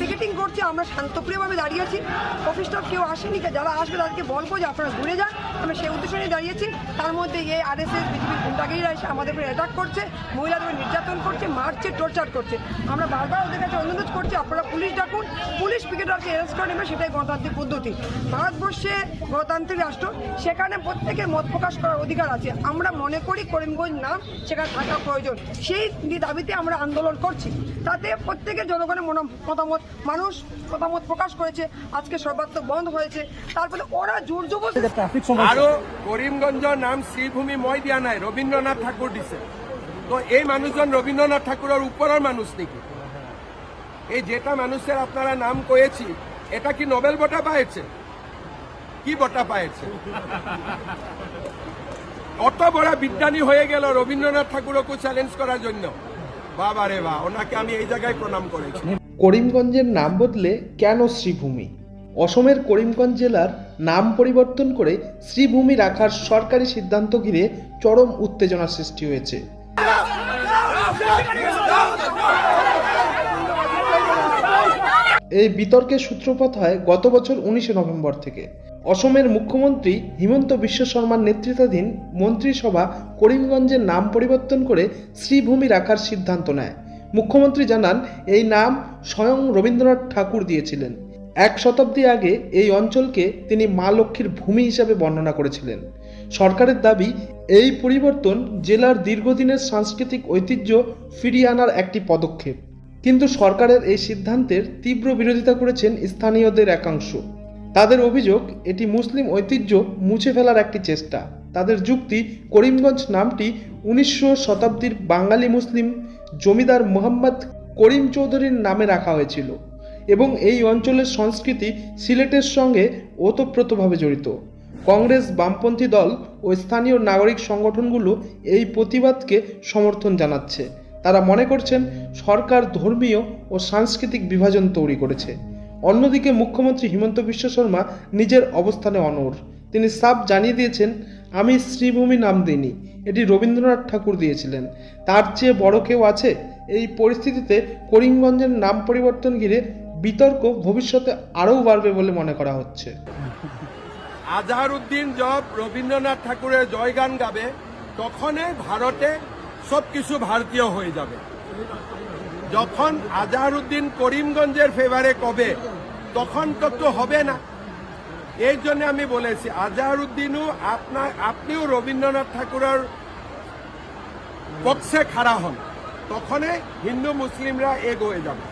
Picketing করছি, আমরা শান্তপ্রিয়ভাবে দাঁড়িয়েছি অফিস স্টাফ কেউ আসেনি যারা আসবে তাদেরকে বলব যে আপনারা ঘুরে যান। আমরা সেই উদ্দেশ্য নিয়ে দাঁড়িয়েছি তার মধ্যে এই আর এস এস বিজেপির গুন্ডাগিরিরা এসে আমাদের উপরে অ্যাটাক করছে, মহিলাদের নির্যাতন করছে, মারছে টর্চার করছে। আমরা বারবার ওদের কাছে অনুরোধ করছি, আপনারা পুলিশ ডাকুন। পুলিশ পিকেটারকে অ্যারেস্ট করে নেবে, সেটাই গণতান্ত্রিক পদ্ধতি। ভারতবর্ষে গণতান্ত্রিক রাষ্ট্র, সেখানে প্রত্যেকের মত প্রকাশ করার অধিকার আছে। আমরা মনে করি করিমগঞ্জ নাম, সেখানে থাকা প্রয়োজন। সেই দাবিতে আমরা আন্দোলন করছি। তাতে প্রত্যেকের জনগণের মতামত মানুষ মতামত প্রকাশ করেছে আজকে সর্বাত্মক বন্ধ হয়েছে। তারপরে ওরা জোর জবরদস্তি আরও করিমগঞ্জ নাম শ্রীভূমি মই দিয়া নাই রবীন্দ্রনাথ ঠাকুর দিছে। তো এই মানুষজন রবীন্দ্রনাথ ঠাকুরের উপরের মানুষ নাকি? এই যেটা মানুষের আপনারা নাম কয়েছি এটা কি নোবেল বঁটা পাইছে? কি বঁটা পাইছে? অত বড় বিজ্ঞানী হয়ে গেল রবীন্দ্রনাথ ঠাকুরকে চ্যালেঞ্জ করার জন্য। বাবা রে বা ওনাকে আমি এই জায়গায় প্রণাম করেছি। করিমগঞ্জের নাম বদলে কেন শ্রীভূমি? অসমের করিমগঞ্জ জেলার নাম পরিবর্তন করে শ্রীভূমি রাখার সরকারি সিদ্ধান্ত ঘিরে চরম উত্তেজনা সৃষ্টি হয়েছে। এই বিতর্কের সূত্রপাত হয় গত বছর উনিশে নভেম্বর থেকে। অসমের মুখ্যমন্ত্রী হিমন্ত বিশ্ব শর্মার নেতৃত্বাধীন মন্ত্রিসভা করিমগঞ্জের নাম পরিবর্তন করে শ্রীভূমি রাখার সিদ্ধান্ত নেয়। মুখ্যমন্ত্রী জানান, এই নাম স্বয়ং রবীন্দ্রনাথ ঠাকুর দিয়েছিলেন। এক শতাব্দী আগে এই অঞ্চলকে তিনি মা লক্ষ্মীর ভূমি হিসাবে বর্ণনা করেছিলেন। সরকারের দাবি, এই পরিবর্তন জেলার দীর্ঘদিনের সাংস্কৃতিক ঐতিহ্য ফিরিয়ে আনার একটি পদক্ষেপ। কিন্তু সরকারের এই সিদ্ধান্তের তীব্র বিরোধিতা করেছেন স্থানীয়দের একাংশ। তাদের অভিযোগ, এটি মুসলিম ঐতিহ্য মুছে ফেলার একটি চেষ্টা। তাদের যুক্তি, করিমগঞ্জ নামটি উনিশশো শতাব্দীর বাঙালি মুসলিম জমিদার মোহাম্মদ করিম চৌধুরীর নামে রাখা হয়েছিল এবং এই অঞ্চলের সংস্কৃতি সিলেটের সঙ্গে ওতপ্রোতভাবে জড়িত। কংগ্রেস, বামপন্থী দল ও স্থানীয় নাগরিক সংগঠনগুলো এই প্রতিবাদকে সমর্থন জানাচ্ছে। তারা মনে করছেন, সরকার ধর্মীয় ও সাংস্কৃতিক বিভাজন তৈরি করেছে। অন্যদিকে মুখ্যমন্ত্রী হিমন্ত বিশ্ব শর্মা নিজের অবস্থানে অনড়। তিনি সাফ জানিয়ে দিয়েছেন, আমি শ্রীভূমি নাম দিইনি। এটি রবীন্দ্রনাথ ঠাকুর দিয়েছিলেন। তার চেয়ে বড় কেউ আছে? এই পরিস্থিতিতে করিমগঞ্জের নাম পরিবর্তন ঘিরে বিতর্ক ভবিষ্যতে আরও বাড়বে বলে মনে করা হচ্ছে। আজহারউদ্দিন জব রবীন্দ্রনাথ ঠাকুরের জয়গান গাবে তখনই ভারতে সবকিছু ভারতীয় হয়ে যাবে। যখন আজহারউদ্দিন করিমগঞ্জের ফেভারে কবে, তখন তো তো হবে না। এই জন্য আমি বলেছি, আজহারউদ্দিনও আপনার আপনিও রবীন্দ্রনাথ ঠাকুরের পক্ষে খাড়া হন তখনই হিন্দু মুসলিমরা এগোয়ে যাবে।